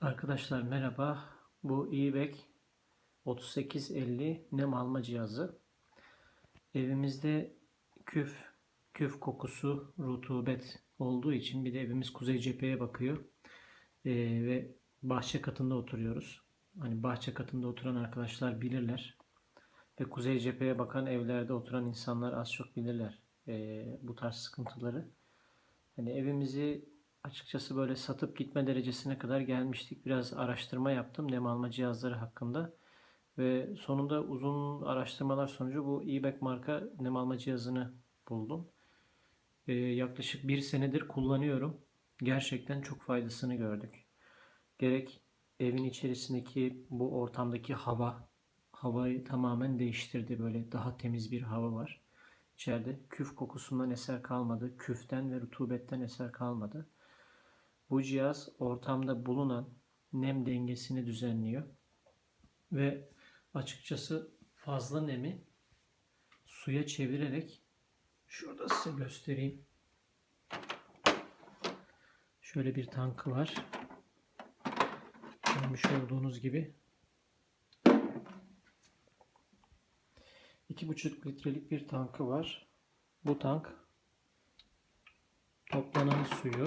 Arkadaşlar merhaba. Bu eBay 3850 nem alma cihazı. Evimizde küf, küf kokusu, rutubet olduğu için bir de evimiz kuzey cepheye bakıyor. Ee, ve bahçe katında oturuyoruz. Hani bahçe katında oturan arkadaşlar bilirler. Ve kuzey cepheye bakan evlerde oturan insanlar az çok bilirler ee, bu tarz sıkıntıları. Hani evimizi açıkçası böyle satıp gitme derecesine kadar gelmiştik. Biraz araştırma yaptım nem alma cihazları hakkında. Ve sonunda uzun araştırmalar sonucu bu eBay marka nem alma cihazını buldum. Ee, yaklaşık bir senedir kullanıyorum. Gerçekten çok faydasını gördük. Gerek evin içerisindeki bu ortamdaki hava, havayı tamamen değiştirdi. Böyle daha temiz bir hava var. İçeride küf kokusundan eser kalmadı. Küften ve rutubetten eser kalmadı. Bu cihaz ortamda bulunan nem dengesini düzenliyor. Ve açıkçası fazla nemi suya çevirerek şurada size göstereyim. Şöyle bir tankı var. Görmüş olduğunuz gibi 2,5 litrelik bir tankı var. Bu tank toplanan suyu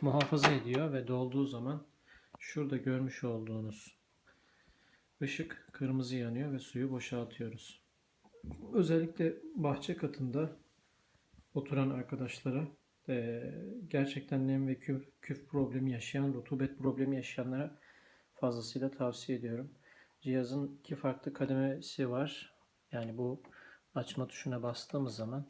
muhafaza ediyor ve dolduğu zaman şurada görmüş olduğunuz ışık kırmızı yanıyor ve suyu boşaltıyoruz. Özellikle bahçe katında oturan arkadaşlara eee, gerçekten nem ve küf, küf problemi yaşayan, rutubet problemi yaşayanlara fazlasıyla tavsiye ediyorum. Cihazın iki farklı kademesi var. Yani bu açma tuşuna bastığımız zaman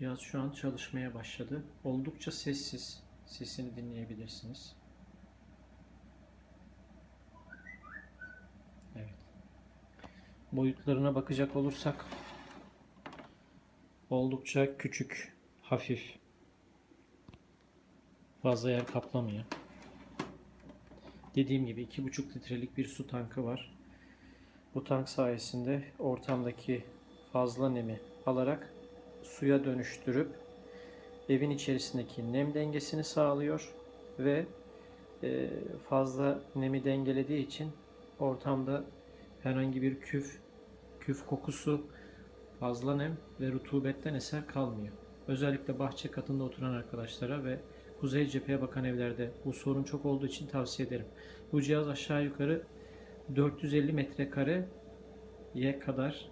cihaz şu an çalışmaya başladı. Oldukça sessiz. Sesini dinleyebilirsiniz. Evet. Boyutlarına bakacak olursak oldukça küçük, hafif. Fazla yer kaplamıyor. Dediğim gibi 2,5 litrelik bir su tankı var. Bu tank sayesinde ortamdaki fazla nemi alarak suya dönüştürüp evin içerisindeki nem dengesini sağlıyor ve e, fazla nemi dengelediği için ortamda herhangi bir küf, küf kokusu, fazla nem ve rutubetten eser kalmıyor. Özellikle bahçe katında oturan arkadaşlara ve kuzey cepheye bakan evlerde bu sorun çok olduğu için tavsiye ederim. Bu cihaz aşağı yukarı 450 metrekareye kadar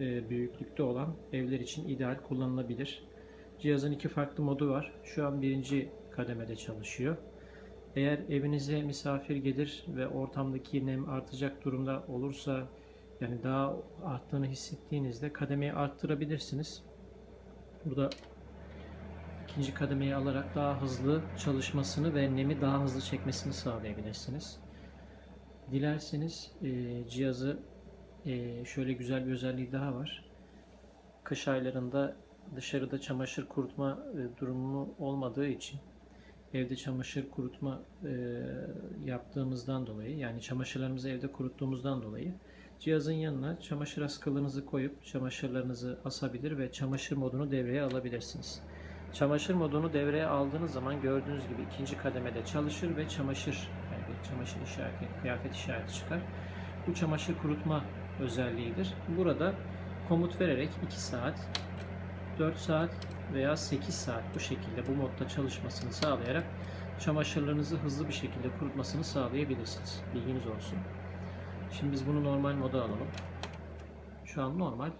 büyüklükte olan evler için ideal kullanılabilir. Cihazın iki farklı modu var. Şu an birinci kademede çalışıyor. Eğer evinize misafir gelir ve ortamdaki nem artacak durumda olursa yani daha arttığını hissettiğinizde kademeyi arttırabilirsiniz. Burada ikinci kademeyi alarak daha hızlı çalışmasını ve nemi daha hızlı çekmesini sağlayabilirsiniz. Dilerseniz e, cihazı e, şöyle güzel bir özelliği daha var. Kış aylarında dışarıda çamaşır kurutma e, durumu olmadığı için evde çamaşır kurutma e, yaptığımızdan dolayı yani çamaşırlarımızı evde kuruttuğumuzdan dolayı cihazın yanına çamaşır askılığınızı koyup çamaşırlarınızı asabilir ve çamaşır modunu devreye alabilirsiniz. Çamaşır modunu devreye aldığınız zaman gördüğünüz gibi ikinci kademede çalışır ve çamaşır yani çamaşır işareti, kıyafet işareti çıkar. Bu çamaşır kurutma özelliğidir. Burada komut vererek 2 saat, 4 saat veya 8 saat bu şekilde bu modda çalışmasını sağlayarak çamaşırlarınızı hızlı bir şekilde kurutmasını sağlayabilirsiniz. Bilginiz olsun. Şimdi biz bunu normal moda alalım. Şu an normal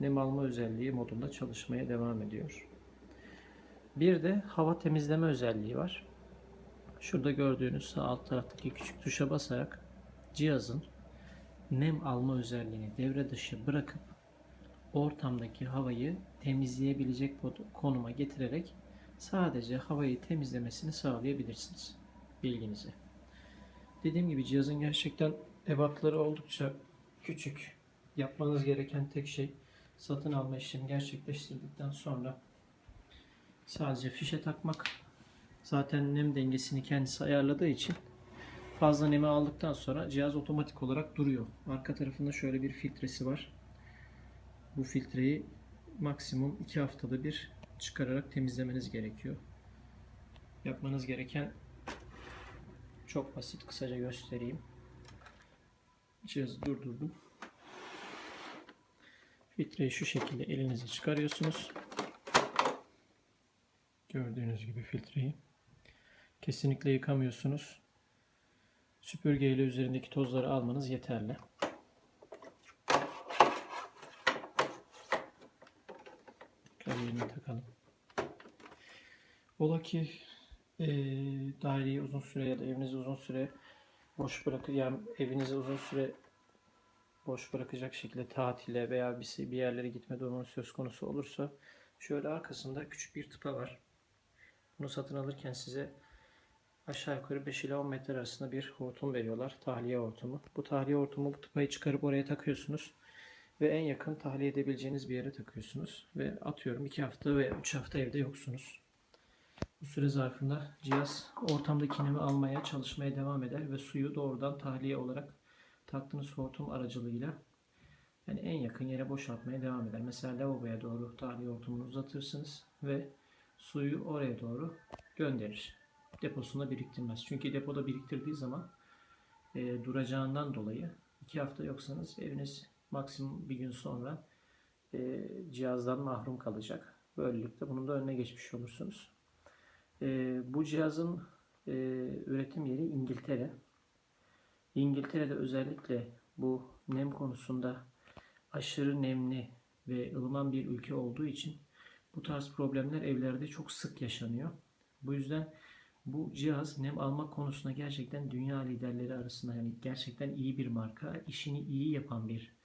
nem alma özelliği modunda çalışmaya devam ediyor. Bir de hava temizleme özelliği var. Şurada gördüğünüz sağ alt taraftaki küçük tuşa basarak cihazın nem alma özelliğini devre dışı bırakıp ortamdaki havayı temizleyebilecek konuma getirerek sadece havayı temizlemesini sağlayabilirsiniz. Bilginize. Dediğim gibi cihazın gerçekten ebatları oldukça küçük. Yapmanız gereken tek şey satın alma işlemi gerçekleştirdikten sonra sadece fişe takmak. Zaten nem dengesini kendisi ayarladığı için fazla nemi aldıktan sonra cihaz otomatik olarak duruyor. Arka tarafında şöyle bir filtresi var. Bu filtreyi maksimum 2 haftada bir çıkararak temizlemeniz gerekiyor. Yapmanız gereken çok basit. Kısaca göstereyim. Cihazı durdurdum. Filtreyi şu şekilde elinize çıkarıyorsunuz. Gördüğünüz gibi filtreyi. Kesinlikle yıkamıyorsunuz. Süpürgeyle üzerindeki tozları almanız yeterli. Kariyerini takalım. Ola ki eee daireyi uzun süre ya da evinizi uzun süre boş bırakı yani evinizi uzun süre boş bırakacak şekilde tatile veya bir, bir yerlere gitme durumu söz konusu olursa şöyle arkasında küçük bir tıpa var. Bunu satın alırken size aşağı yukarı 5 ile 10 metre arasında bir hortum veriyorlar. Tahliye hortumu. Bu tahliye hortumu bu tıpayı çıkarıp oraya takıyorsunuz. Ve en yakın tahliye edebileceğiniz bir yere takıyorsunuz. Ve atıyorum 2 hafta veya 3 hafta evde yoksunuz. Bu süre zarfında cihaz ortamdaki nemi almaya çalışmaya devam eder ve suyu doğrudan tahliye olarak taktığınız hortum aracılığıyla yani en yakın yere boşaltmaya devam eder. Mesela lavaboya doğru tahliye hortumunu uzatırsınız ve suyu oraya doğru gönderir. Deposunda biriktirmez. Çünkü depoda biriktirdiği zaman e, duracağından dolayı iki hafta yoksanız eviniz maksimum bir gün sonra e, cihazdan mahrum kalacak. Böylelikle bunun da önüne geçmiş olursunuz. E, bu cihazın e, üretim yeri İngiltere. İngiltere'de özellikle bu nem konusunda aşırı nemli ve ılıman bir ülke olduğu için bu tarz problemler evlerde çok sık yaşanıyor. Bu yüzden bu cihaz nem alma konusunda gerçekten dünya liderleri arasında yani gerçekten iyi bir marka, işini iyi yapan bir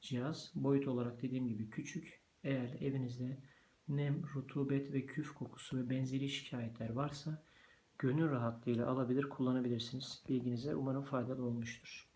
cihaz. Boyut olarak dediğim gibi küçük. Eğer evinizde nem, rutubet ve küf kokusu ve benzeri şikayetler varsa gönül rahatlığıyla alabilir, kullanabilirsiniz. Bilginize umarım faydalı olmuştur.